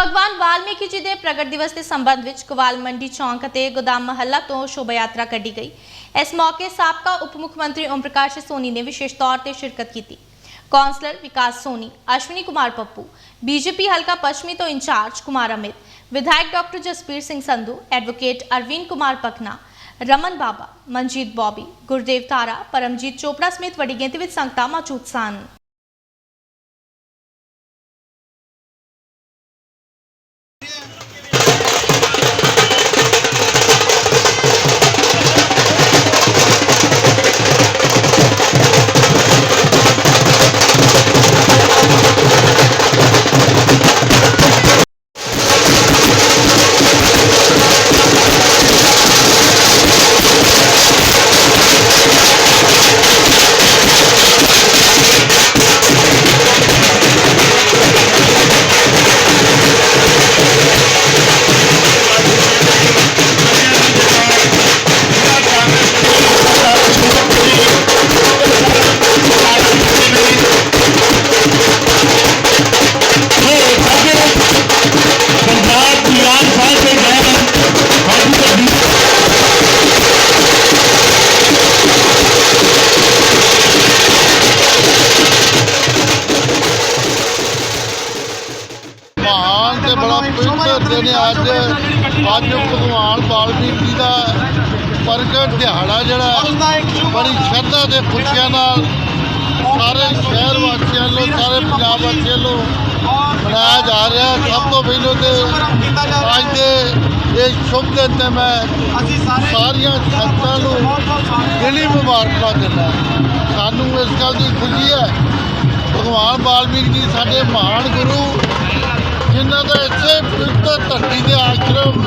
ਭਗਵਾਨ ਵਾਲਮੀਕੀ ਜੀ ਦੇ ਪ੍ਰਗਟ ਦਿਵਸ ਦੇ ਸੰਬੰਧ ਵਿੱਚ ਕਵਾਲ ਮੰਡੀ ਚੌਂਕ ਅਤੇ ਗੋਦਾਮ ਮਹੱਲਾ ਤੋਂ ਸ਼ੋਭਾ ਯਾਤਰਾ ਕੱਢੀ ਗਈ। ਇਸ ਮੌਕੇ ਸਾਬਕਾ ਉਪ ਮੁੱਖ ਮੰਤਰੀ ਓਮ ਪ੍ਰਕਾਸ਼ ਸੋਨੀ ਨੇ ਵਿਸ਼ੇਸ਼ ਤੌਰ ਤੇ ਸ਼ਿਰਕਤ ਕੀਤੀ। ਕੌਂਸਲਰ ਵਿਕਾਸ ਸੋਨੀ, ਅਸ਼ਵਨੀ ਕੁਮਾਰ ਪੱਪੂ, ਬੀਜੇਪੀ ਹਲਕਾ ਪੱਛਮੀ ਤੋਂ ਇੰਚਾਰਜ ਕੁਮਾਰ ਅਮਿਤ, ਵਿਧਾਇਕ ਡਾਕਟਰ ਜਸਪੀਰ ਸਿੰਘ ਸੰਧੂ, ਐਡਵੋਕੇਟ ਅਰਵਿੰਦ ਕੁਮਾਰ ਪਖਨਾ, ਰਮਨ ਬਾਬਾ, ਮਨਜੀਤ ਬੌਬੀ, ਗੁਰਦੇਵ ਤਾਰਾ ਪਰਮਜੀਤ ਚੋਪੜਾ ਸਮੇਤ ਵੱਡੀ ਗਿਣਤੀ ਵਿੱਚ ਸੰਗਤਾਂ ਮੌਜੂਦ ਸਨ। ਪਵਿੱਤਰ ਦਿਨ ਹੈ ਅੱਜ ਅੱਜ ਭਗਵਾਨ ਵਾਲਮੀਕ ਜੀ ਦਾ ਪ੍ਰਗਟ ਦਿਹਾੜਾ ਜਿਹੜਾ ਬੜੀ ਸ਼ਰਧਾ ਤੇ ਖੁਸ਼ੀਆਂ ਨਾਲ ਸਾਰੇ ਸ਼ਹਿਰ ਵਾਸੀਆਂ ਵੱਲੋਂ ਸਾਰੇ ਪੰਜਾਬ ਵਾਸੀਆਂ ਵੱਲੋਂ ਮਨਾਇਆ ਜਾ ਰਿਹਾ ਸਭ ਤੋਂ ਪਹਿਲਾਂ ਤੇ ਅੱਜ ਦੇ ਇਹ ਸ਼ੁਭ ਦਿਨ ਤੇ ਮੈਂ ਸਾਰੀਆਂ ਸੰਗਤਾਂ ਨੂੰ ਦਿਲੀ ਮੁਬਾਰਕਾਂ ਦਿੰਦਾ ਸਾਨੂੰ ਇਸ ਗੱਲ ਦੀ ਖੁਸ਼ੀ ਹੈ। ਭਗਵਾਨ ਵਾਲਮੀਕ ਜੀ ਸਾਡੇ ਮਹਾਨ ਗੁਰੂ ਜਿਨ੍ਹਾਂ ਦਾ ਇੱਥੇ ਪਵਿੱਤਰ ਧਰਤੀ ਦੇ ਆਸ਼ਰਮ,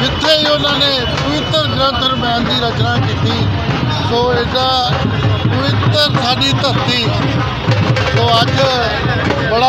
ਜਿੱਥੇ ਹੀ ਉਹਨਾਂ ਨੇ ਪਵਿੱਤਰ ਗ੍ਰੰਥ ਰਮਾਇਣ ਦੀ ਰਚਨਾ ਕੀਤੀ, ਸੋ ਇਹਦਾ ਪਵਿੱਤਰ ਸਾਡੀ ਧਰਤੀ, ਸੋ ਅੱਜ ਬੜਾ